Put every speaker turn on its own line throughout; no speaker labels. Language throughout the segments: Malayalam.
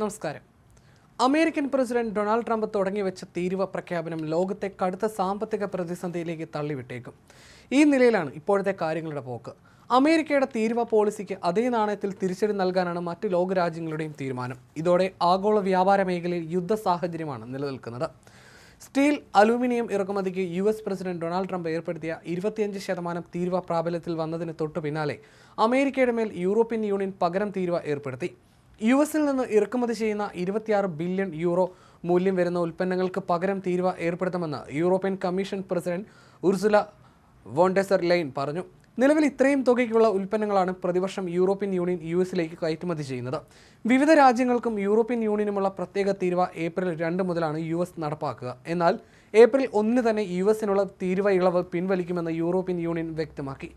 നമസ്കാരം. അമേരിക്കൻ പ്രസിഡന്റ് ഡൊണാൾഡ് ട്രംപ് തുടങ്ങി വെച്ച തീരുവ പ്രഖ്യാപനം ലോകത്തെ കടുത്ത സാമ്പത്തിക പ്രതിസന്ധിയിലേക്ക് തള്ളിവിട്ടേക്കും. ഈ നിലയിലാണ് ഇപ്പോഴത്തെ കാര്യങ്ങളുടെ പോക്ക്. അമേരിക്കയുടെ തീരുവ പോളിസിക്ക് അതേ നാണയത്തിൽ തിരിച്ചടി നൽകാനാണ് മറ്റ് ലോകരാജ്യങ്ങളുടെയും തീരുമാനം. ഇതോടെ ആഗോള വ്യാപാര മേഖലയിൽ യുദ്ധ സാഹചര്യമാണ് നിലനിൽക്കുന്നത്. Steel aluminium ഇറക്കുമതിക്ക് U S president Donald Trump ഏർപ്പെടുത്തിയ ഇരുപത്തിയഞ്ച് ശതമാനം തീരുവ പ്രാബല്യത്തിൽ വന്നതിന് തൊട്ടു പിന്നാലെ അമേരിക്കയുടെ മേൽ യൂറോപ്യൻ യൂണിയൻ പകരം തീരുവ ഏർപ്പെടുത്തി. യു എസിൽ നിന്ന് ഇറക്കുമതി ചെയ്യുന്ന ഇരുപത്തിയാറ് ബില്യൺ യൂറോ മൂല്യം വരുന്ന ഉൽപ്പന്നങ്ങൾക്ക് പകരം തീരുവ ഏർപ്പെടുത്തുമെന്ന് European Commission president Ursula von der Leyen പറഞ്ഞു. നിലവിൽ ഇത്രയും തുകയ്ക്കുള്ള ഉൽപ്പന്നങ്ങളാണ് പ്രതിവർഷം യൂറോപ്യൻ യൂണിയൻ യു എസിലേക്ക് കയറ്റുമതി ചെയ്യുന്നത്. വിവിധ രാജ്യങ്ങൾക്കും യൂറോപ്യൻ യൂണിയനുമുള്ള പ്രത്യേക തീരുവ ഏപ്രിൽ രണ്ട് മുതലാണ് യു എസ് നടപ്പാക്കുക. എന്നാൽ ഏപ്രിൽ ഒന്നിന് തന്നെ യു എസിനുള്ള തീരുവ ഇളവ് പിൻവലിക്കുമെന്ന് യൂറോപ്യൻ യൂണിയൻ വ്യക്തമാക്കി.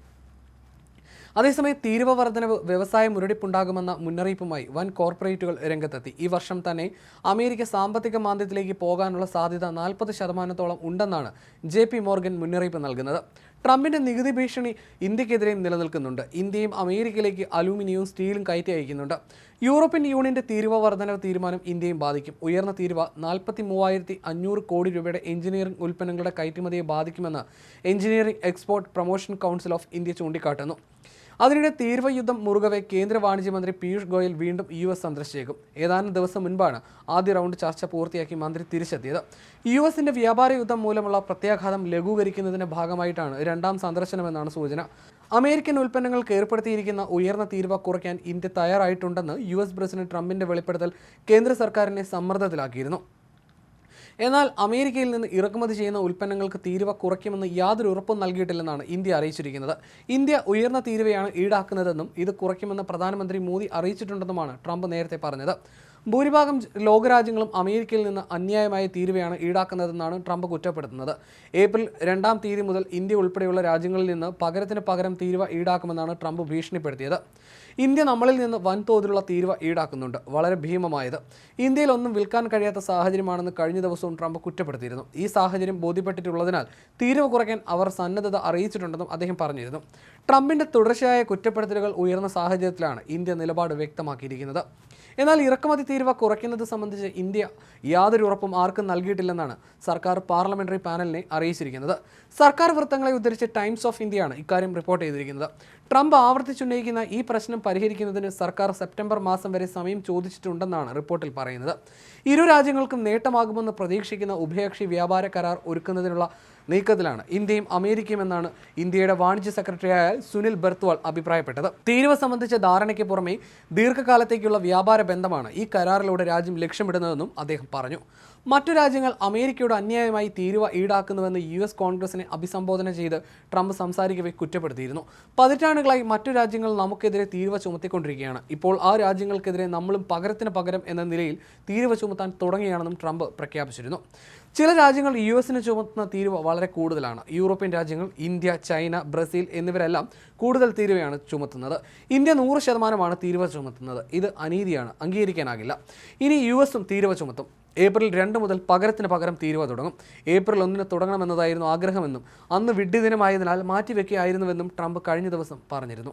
അതേസമയം തീരുവ വർധനവ് വ്യവസായ മുരടിപ്പുണ്ടാകുമെന്ന മുന്നറിയിപ്പുമായി വൻ കോർപ്പറേറ്റുകൾ രംഗത്തെത്തി. ഈ വർഷം തന്നെ അമേരിക്ക സാമ്പത്തിക മാന്ദ്യത്തിലേക്ക് പോകാനുള്ള സാധ്യത നാൽപ്പത് ശതമാനത്തോളം ഉണ്ടെന്നാണ് ജെ പി മോർഗൻ മുന്നറിയിപ്പ് നൽകുന്നത്. ട്രംപിന്റെ നികുതി ഭീഷണി ഇന്ത്യക്കെതിരെയും നിലനിൽക്കുന്നുണ്ട്. ഇന്ത്യയും അമേരിക്കയിലേക്ക് അലൂമിനിയവും സ്റ്റീലും കയറ്റി അയക്കുന്നുണ്ട്. യൂറോപ്യൻ യൂണിയന്റെ തീരുവ വർധനവ് തീരുമാനം ഇന്ത്യയും ബാധിക്കും. ഉയർന്ന തീരുവ നാൽപ്പത്തി മൂവായിരത്തി അഞ്ഞൂറ് കോടി രൂപയുടെ എഞ്ചിനീയറിംഗ് ഉൽപ്പന്നങ്ങളുടെ കയറ്റുമതിയെ ബാധിക്കുമെന്ന് Engineering Export Promotion Council of India ചൂണ്ടിക്കാട്ടുന്നു. അതിനിടെ തീവ്രയുദ്ധം യുദ്ധം മുറുകവെ കേന്ദ്ര വാണിജ്യ മന്ത്രി പീയൂഷ് ഗോയൽ വീണ്ടും യു എസ് സന്ദർശിച്ചേക്കും. ഏതാനും ദിവസം മുൻപാണ് ആദ്യ റൗണ്ട് ചർച്ച പൂർത്തിയാക്കി മന്ത്രി തിരിച്ചെത്തിയത്. യു എസിന്റെ വ്യാപാര യുദ്ധം മൂലമുള്ള പ്രത്യാഘാതം ലഘൂകരിക്കുന്നതിന്റെ ഭാഗമായിട്ടാണ് രണ്ടാം സന്ദർശനമെന്നാണ് സൂചന. അമേരിക്കൻ ഉൽപ്പന്നങ്ങൾക്ക് ഏർപ്പെടുത്തിയിരിക്കുന്ന ഉയർന്ന തീരുവ കുറയ്ക്കാൻ ഇന്ത്യ തയ്യാറായിട്ടുണ്ടെന്ന് യു എസ് പ്രസിഡന്റ് ട്രംപിന്റെ വെളിപ്പെടുത്തൽ കേന്ദ്ര സർക്കാരിനെ സമ്മർദ്ദത്തിലാക്കിയിരുന്നു. എന്നാൽ അമേരിക്കയിൽ നിന്ന് ഇറക്കുമതി ചെയ്യുന്ന ഉൽപ്പന്നങ്ങൾക്ക് തീരുവ കുറയ്ക്കുമെന്ന് യാതൊരു ഉറപ്പും നൽകിയിട്ടില്ലെന്നാണ് ഇന്ത്യ അറിയിച്ചിരിക്കുന്നത്. ഇന്ത്യ ഉയർന്ന തീരുവയാണ് ഈടാക്കുന്നതെന്നും ഇത് കുറയ്ക്കുമെന്ന് പ്രധാനമന്ത്രി മോദി അറിയിച്ചിട്ടുണ്ടെന്നുമാണ് ട്രംപ് നേരത്തെ പറഞ്ഞത്. ഭൂരിഭാഗം ലോകരാജ്യങ്ങളും അമേരിക്കയിൽ നിന്ന് അന്യായമായ തീരുവയാണ് ഈടാക്കുന്നതെന്നാണ് ട്രംപ് കുറ്റപ്പെടുത്തുന്നത്. ഏപ്രിൽ രണ്ടാം തീയതി മുതൽ ഇന്ത്യ ഉൾപ്പെടെയുള്ള രാജ്യങ്ങളിൽ നിന്ന് പകരത്തിന് പകരം തീരുവ ഈടാക്കുമെന്നാണ് ട്രംപ് ഭീഷണിപ്പെടുത്തിയത്. ഇന്ത്യ നമ്മളിൽ നിന്ന് വൻതോതിലുള്ള തീരുവ ഈടാക്കുന്നുണ്ട്. വളരെ ഭീമമായത്. ഇന്ത്യയിൽ ഒന്നും വിൽക്കാൻ കഴിയാത്ത സാഹചര്യമാണെന്ന് കഴിഞ്ഞ ദിവസവും ട്രംപ് കുറ്റപ്പെടുത്തിയിരുന്നു. ഈ സാഹചര്യം ബോധ്യപ്പെട്ടിട്ടുള്ളതിനാൽ തീരുവ കുറയ്ക്കാൻ അവർ സന്നദ്ധത അറിയിച്ചിട്ടുണ്ടെന്നും അദ്ദേഹം പറഞ്ഞിരുന്നു. ട്രംപിന്റെ തുടർച്ചയായ കുറ്റപ്പെടുത്തലുകൾ ഉയർന്ന സാഹചര്യത്തിലാണ് ഇന്ത്യ നിലപാട് വ്യക്തമാക്കിയിരിക്കുന്നത്. എന്നാൽ ഇറക്കുമതി തീരുവ കുറയ്ക്കുന്നത് സംബന്ധിച്ച് ഇന്ത്യ യാതൊരു ഉറപ്പും ആർക്കും നൽകിയിട്ടില്ലെന്നാണ് സർക്കാർ പാർലമെന്ററി പാനലിനെ അറിയിച്ചിരിക്കുന്നത്. സർക്കാർ വൃത്തങ്ങളെ ഉദ്ധരിച്ച് ടൈംസ് ഓഫ് ഇന്ത്യയാണ് ഇക്കാര്യം റിപ്പോർട്ട് ചെയ്തിരിക്കുന്നത്. ട്രംപ് ആവർത്തിച്ചുന്നയിക്കുന്ന ഈ പ്രശ്നം പരിഹരിക്കുന്നതിന് സർക്കാർ സെപ്റ്റംബർ മാസം വരെ സമയം ചോദിച്ചിട്ടുണ്ടെന്നാണ് റിപ്പോർട്ടിൽ പറയുന്നത്. ഇരു രാജ്യങ്ങൾക്കും നേട്ടമാകുമെന്ന് പ്രതീക്ഷിക്കുന്ന ഉഭയകക്ഷി വ്യാപാര കരാർ ഒരുക്കുന്നതിനുള്ള നീക്കത്തിലാണ് ഇന്ത്യയും അമേരിക്കയും എന്നാണ് ഇന്ത്യയുടെ വാണിജ്യ സെക്രട്ടറിയായ സുനിൽ ബർത്വാൾ അഭിപ്രായപ്പെട്ടത്. തീരുവ സംബന്ധിച്ച ധാരണയ്ക്ക് പുറമെ ദീർഘകാലത്തേക്കുള്ള വ്യാപാര ബന്ധമാണ് ഈ കരാറിലൂടെ രാജ്യം ലക്ഷ്യമിടുന്നതെന്നും അദ്ദേഹം പറഞ്ഞു മറ്റു രാജ്യങ്ങൾ അമേരിക്കയുടെ അന്യായമായി തീരുവ ഈടാക്കുന്നുവെന്ന് യു എസ് കോൺഗ്രസിനെ അഭിസംബോധന ചെയ്ത് ട്രംപ് സംസാരിക്കവെ കുറ്റപ്പെടുത്തിയിരുന്നു. പതിറ്റാണ്ടുകളായി മറ്റു രാജ്യങ്ങൾ നമുക്കെതിരെ തീരുവ ചുമത്തിക്കൊണ്ടിരിക്കുകയാണ്. ഇപ്പോൾ ആ രാജ്യങ്ങൾക്കെതിരെ നമ്മളും പകരത്തിന് പകരം എന്ന നിലയിൽ തീരുവ ചുമത്താൻ തുടങ്ങിയാണെന്നും ട്രംപ് പ്രഖ്യാപിച്ചിരുന്നു. ചില രാജ്യങ്ങൾ യു എസിന് ചുമത്തുന്ന തീരുവ വളരെ കൂടുതലാണ്. യൂറോപ്യൻ രാജ്യങ്ങൾ ഇന്ത്യ ചൈന ബ്രസീൽ എന്നിവരെല്ലാം കൂടുതൽ തീരുവയാണ് ചുമത്തുന്നത്. ഇന്ത്യ നൂറ് ശതമാനമാണ് തീരുവ ചുമത്തുന്നത്. ഇത് അനീതിയാണ്. അംഗീകരിക്കാനാകില്ല. ഇനി യു എസും തീരുവ ചുമത്തും. ഏപ്രിൽ രണ്ട് മുതൽ പകരത്തിന് പകരം തീരുവ തുടങ്ങും. ഏപ്രിൽ ഒന്നിന് തുടങ്ങണമെന്നതായിരുന്നു ആഗ്രഹമെന്നും അന്ന് വിഡ്ഢിദിനമായതിനാൽ മാറ്റിവെക്കുകയായിരുന്നുവെന്നും ട്രംപ് കഴിഞ്ഞ ദിവസം പറഞ്ഞിരുന്നു.